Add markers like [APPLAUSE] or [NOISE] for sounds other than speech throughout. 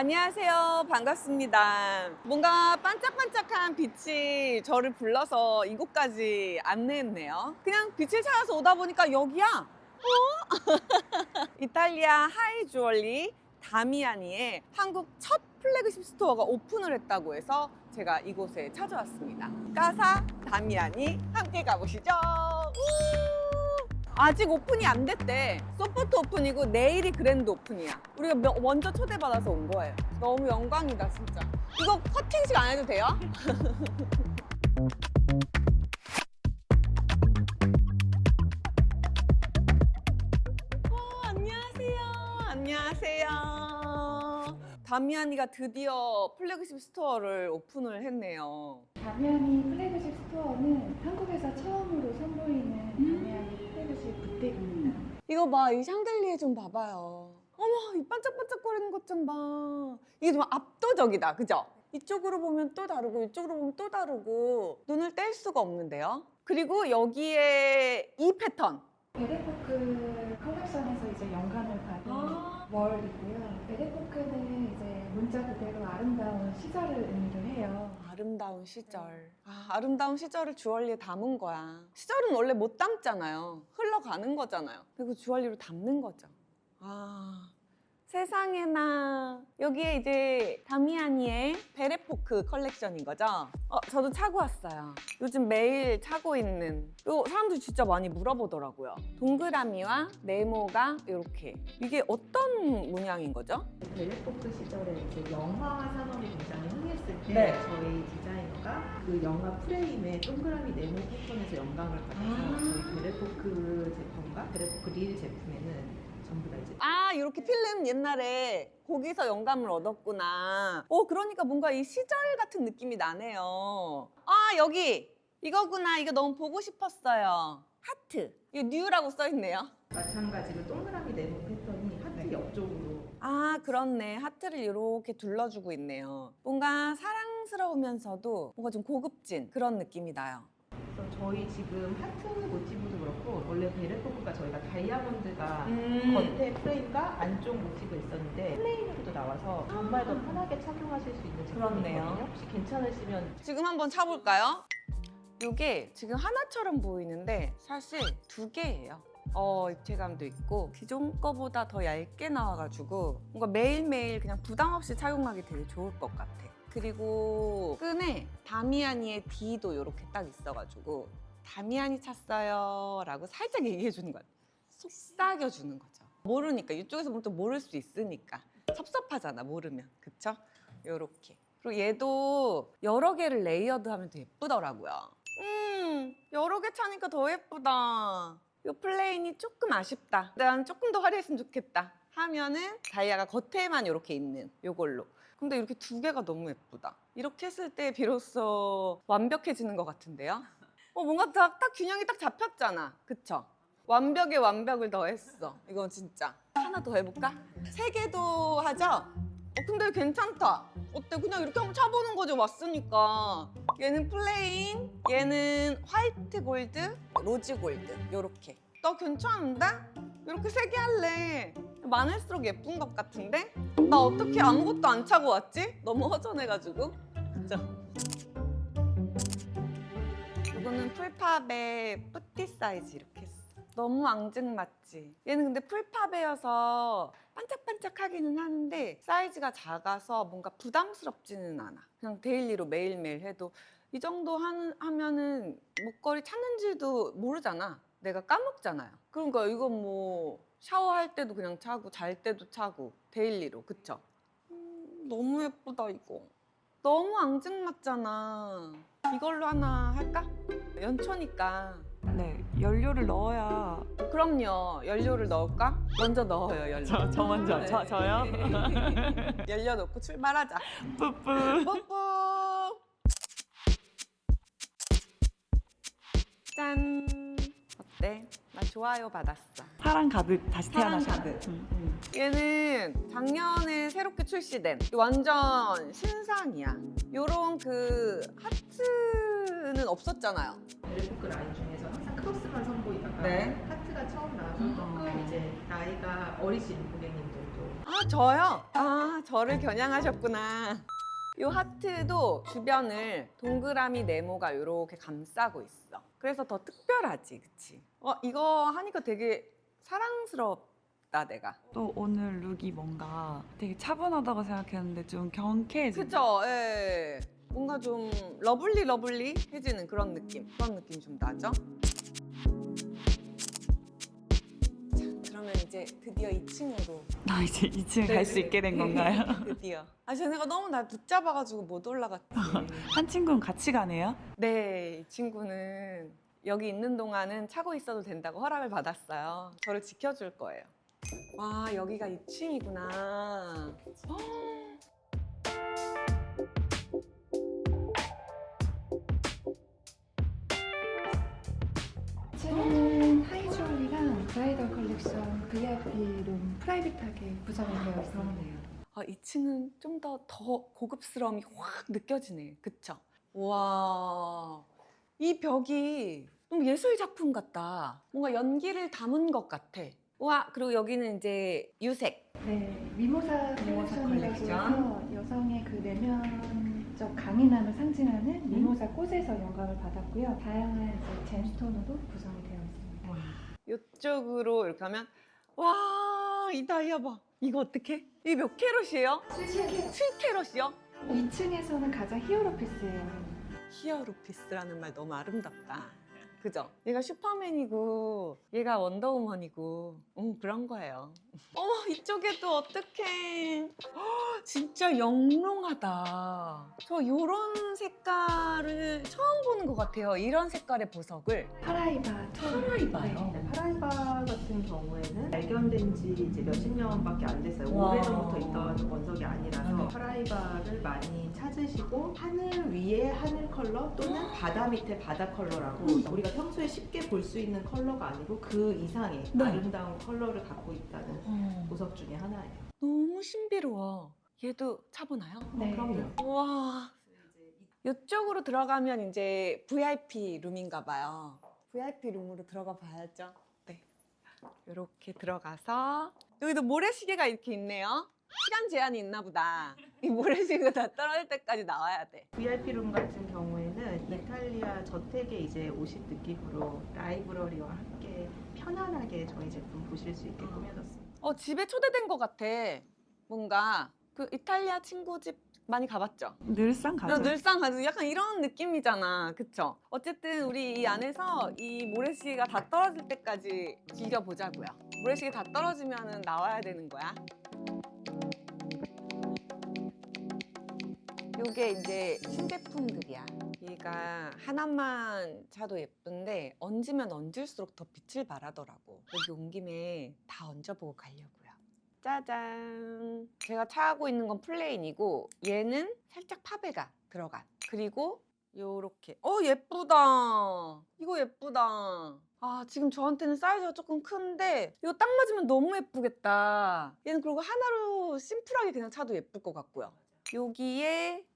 안녕하세요. 반갑습니다. 뭔가 반짝반짝한 빛이 저를 불러서 이곳까지 안내했네요. 그냥 빛을 찾아서 오다 보니까 여기야. 어? [LAUGHS] 이탈리아 하이 주얼리 다미아니에 한국 첫 플래그십 스토어가 오픈을 했다고 해서 제가 이곳에 찾아왔습니다. 까사 다미아니 함께 가보시죠. 우! 아직 오픈이 안 됐대. 소프트 오픈이고 내일이 그랜드 오픈이야. 우리가 며- 먼저 초대받아서 온 거예요. 너무 영광이다, 진짜. 이거 커팅식 안 해도 돼요? [LAUGHS] 어, 안녕하세요. 안녕하세요. 다미안이가 드디어 플래그십 스토어를 오픈을 했네요. 다미안이 플래그십 스토어는 한국에서 처음으로 선보이는 다미안이 플래그십 부택입니다. 이거 봐, 이 샹들리에 좀 봐봐요. 어머, 이 반짝반짝거리는 것 좀 봐. 이게 좀 압도적이다, 그죠? 이쪽으로 보면 또 다르고, 이쪽으로 보면 또 다르고, 눈을 뗄 수가 없는데요? 그리고 여기에 이 패턴. 베레포크 컬렉션에서 이제 영감을 받은 월이고요. 베레포크는 이제 문자 그대로 아름다운 시절을 의미를 해요. 아름다운 시절. 아, 아름다운 시절을 주얼리에 담은 거야. 시절은 원래 못 담잖아요. 흘러가는 거잖아요. 그리고 주얼리로 담는 거죠. 아. 세상에나 여기에 이제 다미아니의 베레포크 컬렉션인 거죠? 어, 저도 차고 왔어요. 요즘 매일 차고 있는. 요 사람들이 진짜 많이 물어보더라고요. 동그라미와 네모가 이렇게. 이게 어떤 문양인 거죠? 벨레포크 시절에 이제 영화 산업이 굉장히 흥했을 때 네. 저희 디자이너가 그 영화 프레임에 동그라미 네모 패턴에서 영감을 받아서 아. 저희 벨레포크 제품과 벨레포크 릴 제품에는 전부 다 이제 아, 이렇게 필름 옛날에 거기서 영감을 얻었구나. 오, 그러니까 뭔가 이 시절 같은 느낌이 나네요. 아, 여기! 이거구나. 이거 너무 보고 싶었어요. 하트. 이거 뉴라고 써 있네요. 마찬가지로 동그라미 네모 패턴이 하트 옆쪽으로 아, 그렇네. 하트를 이렇게 둘러주고 있네요. 뭔가 사랑스러우면서도 뭔가 좀 고급진 그런 느낌이 나요. 저희 지금 하트 모티브도 그렇고 원래 벨레포크가 저희가 다이아몬드가 음. 겉에 프레임과 안쪽 모티브 있었는데 플레인으로도 나와서 정말 더 편하게 착용하실 수 있는 그렇네요. 제품이거든요. 혹시 괜찮으시면 지금 한번 차볼까요? 이게 지금 하나처럼 보이는데 사실 두 개예요. 어, 입체감도 있고 기존 거보다 더 얇게 나와가지고 뭔가 매일매일 그냥 부담 없이 착용하기 되게 좋을 것 같아. 그리고 끈에 다미아니의 D도 이렇게 딱 있어가지고 다미아니 찼어요 라고 살짝 얘기해 주는 거야. 속삭여 주는 거죠. 모르니까 이쪽에서 보면 또 모를 수 있으니까 섭섭하잖아 모르면 그쵸? 요렇게 그리고 얘도 여러 개를 레이어드하면 더 예쁘더라고요. 음 여러 개 차니까 더 예쁘다. 요 플레인이 조금 아쉽다. 난 조금 더 화려했으면 좋겠다. 하면은 다이아가 겉에만 이렇게 있는 요걸로. 근데 이렇게 두 개가 너무 예쁘다. 이렇게 했을 때 비로소 완벽해지는 것 같은데요? 어, 뭔가 딱, 딱 균형이 딱 잡혔잖아. 그쵸? 완벽에 완벽을 더했어. 이건 진짜. 하나 더 해볼까? 세 개도 하죠? 어, 근데 괜찮다. 어때? 그냥 이렇게 한번 차보는 거죠. 왔으니까. 얘는 플레인, 얘는 화이트 골드, 로즈 골드. 요렇게. 나 괜찮은데? 이렇게 세개 할래. 많을수록 예쁜 것 같은데? 나 어떻게 아무것도 안 차고 왔지? 너무 허전해가지고. 그죠? 이거는 풀팝의 뿌띠 사이즈 이렇게 했어. 너무 앙증맞지? 얘는 근데 풀팝이어서 반짝반짝하기는 하는데 사이즈가 작아서 뭔가 부담스럽지는 않아. 그냥 데일리로 매일매일 해도 이 정도 한- 하면은 목걸이 찾는지도 모르잖아. 내가 까먹잖아요. 그러니까 이건 뭐 샤워할 때도 그냥 차고 잘 때도 차고 데일리로 그쵸? 음, 너무 예쁘다 이거. 너무 앙증맞잖아. 이걸로 하나 할까? 연초니까. 네, 연료를 넣어야. 그럼요. 연료를 넣을까? 먼저 넣어요, 연료. 저, 저 먼저, 네. 저, 저요? [LAUGHS] 연료 넣고 출발하자. 뿌뿌. 뽀뽀. 짠. 어때? 나 좋아요 받았어. 사랑 가득 다시 사랑 태어나셨 가득. 음. 얘는 작년에 새롭게 출시된 완전 신상이야. 요런 그 하트는 없었잖아요. 벨레포크 라인 중에서 항상 크로스만 선보이다가 네. 하트가 처음 나와서 음. 조금 이제 나이가 어리신 고객님들도 아 저요? 아 저를 겨냥하셨구나. 이 하트도 주변을 동그라미 네모가 이렇게 감싸고 있어. 그래서 더 특별하지, 그치? 어 이거 하니까 되게 사랑스럽다 내가. 또 오늘 룩이 뭔가 되게 차분하다고 생각했는데 좀 경쾌해진. 그쵸? 예. 뭔가 좀 러블리 러블리해지는 그런 느낌. 그런 느낌 좀 나죠? 이제 드디어 2층으로 나 이제 2층에 갈수 네, 있게 된 네. 건가요? [LAUGHS] 드디어. 아, 쟤네가 너무 날 붙잡아가지고 못 올라갔지. [LAUGHS] 한 친구는 같이 가네요. 네, 이 친구는 여기 있는 동안은 차고 있어도 된다고 허락을 받았어요. 저를 지켜줄 거예요. 와, 여기가 2층이구나. [GASPS] 브라이덜 컬렉션 VIP 룸 프라이빗하게 구성이 되어 있습니다. 아, 2층은 좀 더 더 고급스러움이 확 느껴지네. 그쵸? 와, 이 벽이 너무 예술 작품 같다. 뭔가 연기를 담은 것 같아. 와, 그리고 여기는 이제 유색. 네, 미모사 미모사 컬렉션이라고 컬렉션. 해서 여성의 그 내면적 강인함을 상징하는 미모사 꽃에서 영감을 받았고요. 다양한 이제 잼스톤으로 구성이 되어 있습니다. 이쪽으로 이렇게 하면 와, 이 다이아 봐. 이거 어떻게? 이게 몇 캐럿이에요? 7캐럿이요? 2층에서는 가장 히어로 피스예요. 히어로피스라는 말 너무 아름답다. 그죠? 얘가 슈퍼맨이고 얘가 원더우먼이고 음, 그런 거예요. 어머 이쪽에도 어떡해. 헉, 진짜 영롱하다. 저 이런 색깔을 처음 보는 것 같아요. 이런 색깔의 보석을. 파라이바 투. 파라이바요? 네, 파라이바 같은 경우에는 발견된 지 이제 몇십 년밖에 안 됐어요. 와. 오래전부터 있던 원석이 아니라서 네. 파라이바를 많이 찾으시고 하늘 위에 하늘 컬러 또는 바다 밑에 바다 컬러라고 음. 우리가 평소에 쉽게 볼 수 있는 컬러가 아니고 그 이상의 네. 아름다운 컬러를 갖고 있다는 보석 중에 하나예요. 너무 신비로워. 얘도 차보나요? 네. 그럼요. 와. 이쪽으로 들어가면 이제 VIP 룸인가 봐요. VIP 룸으로 들어가 봐야죠. 네. 이렇게 들어가서 여기도 모래시계가 이렇게 있네요. 시간 제한이 있나 보다. 이 모래시계가 다 떨어질 때까지 나와야 돼. VIP 룸 같은 경우에는 네. 이탈리아 저택에 이제 오신 느낌으로 라이브러리와 함께 편안하게 저희 제품 보실 수 있게 꾸며졌습니다. 어, 집에 초대된 것 같아. 뭔가 그 이탈리아 친구 집 많이 가봤죠? 늘상 가죠. 늘상 가지고 약간 이런 느낌이잖아. 그쵸? 어쨌든 우리 이 안에서 이 모래시계가 다 떨어질 때까지 즐겨보자고요. 모래시계 다 떨어지면 나와야 되는 거야. 요게 이제 신제품들이야. 얘가 하나만 차도 예쁜데 얹으면 얹을수록 더 빛을 발하더라고. 여기 온 김에 다 얹어보고 가려고요. 짜잔. 제가 차고 있는 건 플레인이고 얘는 살짝 파베가 들어간. 그리고 요렇게. 어 예쁘다. 이거 예쁘다. 아 지금 저한테는 사이즈가 조금 큰데 이거 딱 맞으면 너무 예쁘겠다. 얘는 그리고 하나로 심플하게 그냥 차도 예쁠 것 같고요. 여기에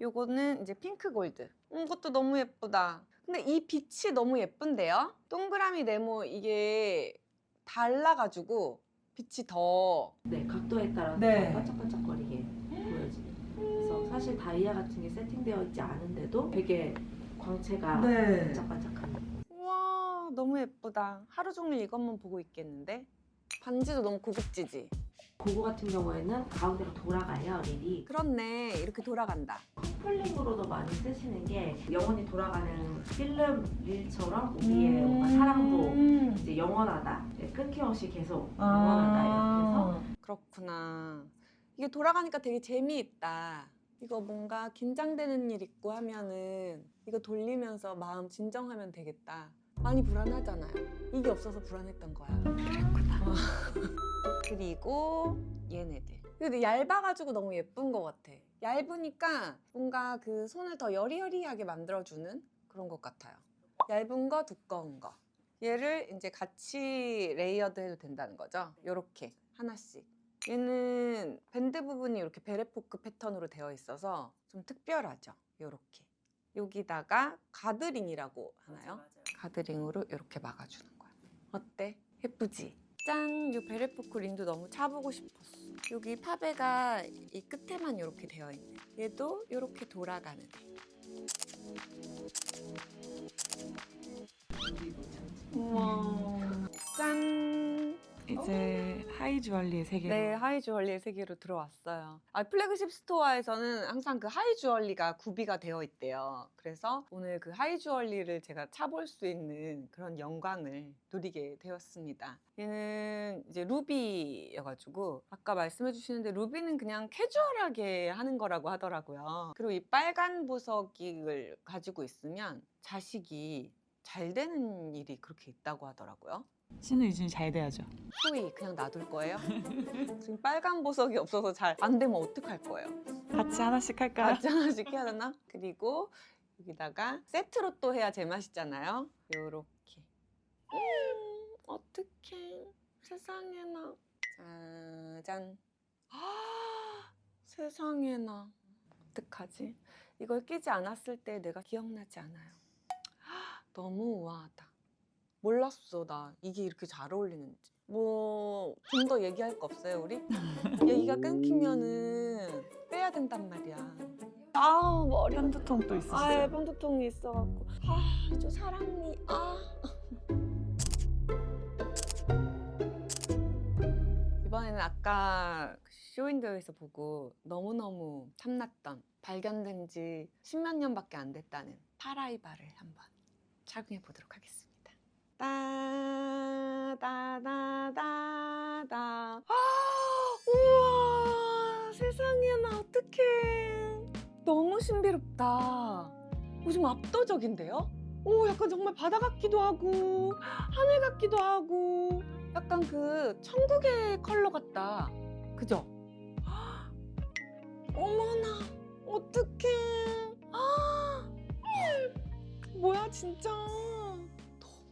요거는 이제 핑크 골드. 음, 이것도 너무 예쁘다. 근데 이 빛이 너무 예쁜데요? 동그라미 네모 이게 달라가지고 빛이 더 네, 각도에 따라서 네. 반짝반짝거리게 보여지는. 그래서 사실 다이아 같은 게 세팅되어 있지 않은데도 되게 광채가 네. 반짝반짝한. 와 너무 예쁘다. 하루 종일 이것만 보고 있겠는데? 반지도 너무 고급지지? 고거 같은 경우에는 가운데로 돌아가요, 릴이. 그렇네. 이렇게 돌아간다. 커플링으로도 많이 쓰시는 게 영원히 돌아가는 필름 릴처럼 우리의 음. 뭔가 사랑도 이제 영원하다. 이제 끊김없이 계속 영원하다 이렇게 해서 그렇구나. 이게 돌아가니까 되게 재미있다. 이거 뭔가 긴장되는 일 있고 하면은 이거 돌리면서 마음 진정하면 되겠다. 많이 불안하잖아요. 이게 없어서 불안했던 거야. 그랬구나. [LAUGHS] 그리고 얘네들. 근데 얇아가지고 너무 예쁜 것 같아. 얇으니까 뭔가 그 손을 더 여리여리하게 만들어주는 그런 것 같아요. 얇은 거, 두꺼운 거. 얘를 이제 같이 레이어드 해도 된다는 거죠. 요렇게 하나씩. 얘는 밴드 부분이 이렇게 베레포크 패턴으로 되어 있어서 좀 특별하죠. 요렇게. 여기다가 가드링이라고 하나요? 가드링으로 이렇게 막아주는 거야. 어때? 예쁘지? 짠! 이 베레포크 링도 너무 차보고 싶었어. 여기 팝에가 이 끝에만 이렇게 되어 있는. 얘도 이렇게 돌아가는. 장치. 우와. 짠! 이제 하이 주얼리의 세계로 네, 하이 주얼리의 세계로 들어왔어요. 아, 플래그십 스토어에서는 항상 그 하이 주얼리가 구비가 되어 있대요. 그래서 오늘 그 하이 주얼리를 제가 차볼 수 있는 그런 영광을 누리게 되었습니다. 얘는 이제 루비여가지고 아까 말씀해 주시는데 루비는 그냥 캐주얼하게 하는 거라고 하더라고요. 그리고 이 빨간 보석을 가지고 있으면 자식이 잘 되는 일이 그렇게 있다고 하더라고요. 신우 유진이 잘 돼야죠. 소위 그냥 놔둘 거예요? 지금 빨간 보석이 없어서 잘 안 되면 어떡할 거예요? 같이 하나씩 할까요? 같이 하나씩 해야 되나? 그리고 여기다가 세트로 또 해야 제맛이잖아요. 요렇게. 음, 어떡해. 세상에나. 짜잔. 아, [GASPS] 세상에나. 어떡하지? 이걸 끼지 않았을 때 내가 기억나지 않아요. [GASPS] 너무 우아하다. 몰랐어, 나. 이게 이렇게 잘 어울리는지. 뭐, 좀 더 얘기할 거 없어요, 우리? [LAUGHS] 얘기가 끊기면은 빼야 된단 말이야. 아, 머리. 편두통도 아, 있었어요. 편두통이 있어갖고. 아, 저 사랑니. 아. 이번에는 아까 쇼윈도에서 보고 너무너무 탐났던 발견된 지 십몇 년밖에 안 됐다는 파라이바를 한번 착용해 보도록 하겠습니다. 따다다다다. 아, [GASPS] 우와, 세상에 나 어떡해. 너무 신비롭다. 오, 좀 압도적인데요? 오, 약간 정말 바다 같기도 하고, 하늘 같기도 하고, 약간 그 천국의 컬러 같다. 그죠? [GASPS] 어머나, 어떡해. [GASPS] 아, 뭐야, 진짜.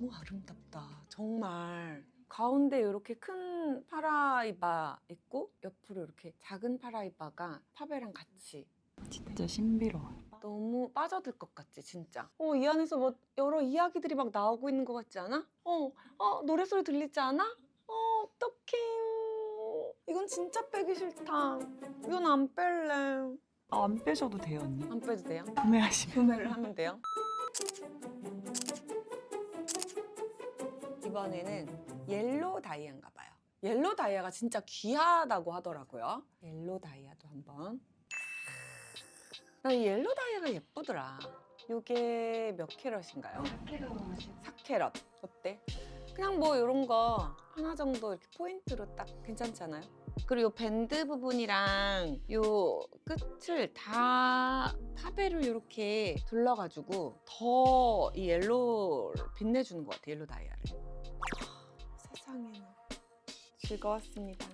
너무 아름답다. 정말. 가운데 이렇게 큰 파라이바 있고, 옆으로 이렇게 작은 파라이바가 팝이랑 같이 진짜 신비로워. 너무 빠져들 것 같지 진짜 어 이 안에서 뭐 여러 이야기들이 막 나오고 있는 것 같지 않아? 어, 어 노래 소리 들리지 않아? 어 어떡해 이건 진짜 빼기 싫다 이건 안 뺄래 아, 안 빼셔도 돼요 언니. 안 빼도 돼요? 구매하시면. 구매를 하면 돼요 이번에는 옐로우 다이아인가 봐요 옐로우 다이아가 진짜 귀하다고 하더라고요 옐로우 다이아도 한번 난이 옐로우 다이아가 예쁘더라 요게 몇 캐럿인가요? 4kg 하시고 4캐럿 어때? 그냥 뭐 이런 거 하나 정도 이렇게 포인트로 딱 괜찮잖아요. 그리고 요 밴드 부분이랑 요 끝을 다 파베를 이렇게 둘러가지고 더 이 옐로우를 빛내주는 것 같아 옐로 다이아를. 아, 세상에나 즐거웠습니다.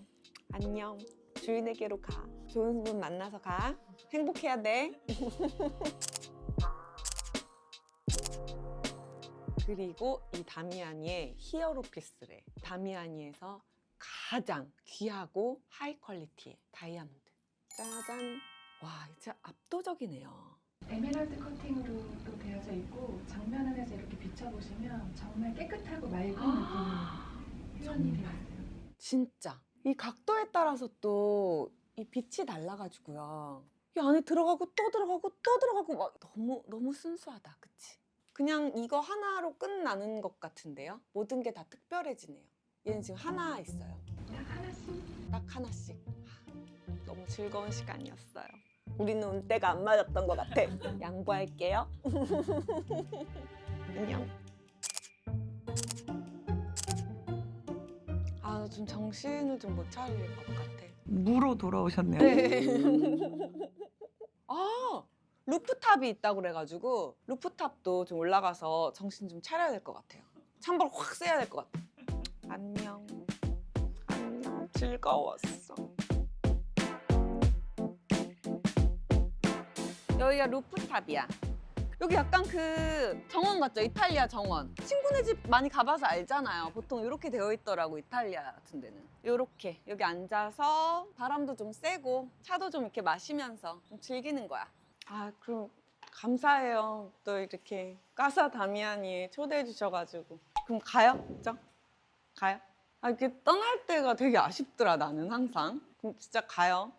안녕. 주인에게로 가. 좋은 분 만나서 가. 행복해야 돼. [LAUGHS] 그리고 이 다미아니의 히어로 피스래. 다미아니에서 가장 귀하고 하이 퀄리티의 다이아몬드. 짜잔. 와, 진짜 압도적이네요. 에메랄드 커팅으로 또 되어져 있고 정면을 해서 이렇게 비춰보시면 정말 깨끗하고 맑은 [GASPS] 되어 있어요. 진짜. 이 각도에 따라서 또 이 빛이 달라가지고요. 이 안에 들어가고 또 들어가고 또 들어가고 막 너무 너무 순수하다. 그치? 그냥 이거 하나로 끝나는 것 같은데요. 모든 게 다 특별해지네요. 얘는 지금 하나 있어요. 딱 하나씩 딱 하나씩. 하, 너무 즐거운 시간이었어요. 우리는 운때가 안 맞았던 것 같아. [LAUGHS] 양보할게요. [LAUGHS] 안녕. 아, 좀 정신을 좀 못 차릴 것 같아. 무로 돌아오셨네요. 네. [LAUGHS] 아, 루프탑이 있다고 그래가지고 루프탑도 좀 올라가서 정신 좀 차려야 될 것 같아요. 찬바람 확 쐬야 될 것 같아. 안녕. 안녕. 즐거웠어. 여기가 루프탑이야. 여기 약간 그 정원 같죠? 이탈리아 정원. 친구네 집 많이 가봐서 알잖아요. 보통 이렇게 되어 있더라고, 이탈리아 같은 데는. 이렇게 여기 앉아서 바람도 좀 쐬고 차도 좀 이렇게 마시면서 좀 즐기는 거야. 아, 그럼 감사해요. 또 이렇게 까사 다미안이 초대해 주셔가지고. 그럼 가요? 그죠? 가요? 아, 이렇게 떠날 때가 되게 아쉽더라 나는 항상. 그럼 진짜 가요.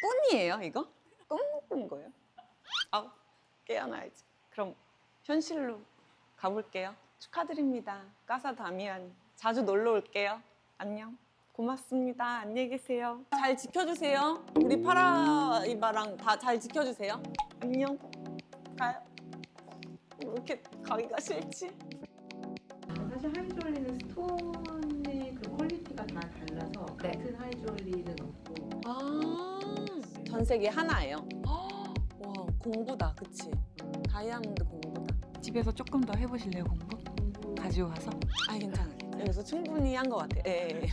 꿈이에요 이거? 꿈꾼 거예요? 아 깨어나야지. 그럼 현실로 가볼게요. 축하드립니다. 까사 다미안. 자주 놀러 올게요. 안녕. 고맙습니다. 안녕히 계세요. 잘 지켜주세요. 우리 파라이바랑 다 잘 지켜주세요. 안녕. 가요. 왜 이렇게 가기가 싫지? 사실 하이드롤리는 스톤의 그 퀄리티가 다 달라서 네. 같은 하이드롤리는 없고 아, 전 세계 하나예요. [GASPS] 와, 공부다, 그치? 다이아몬드 공부다. 집에서 조금 더 해보실래요 공부? 가지고 가서? 아, 괜찮아요. 여기서 충분히 한 것 같아요. 예, 예, 예.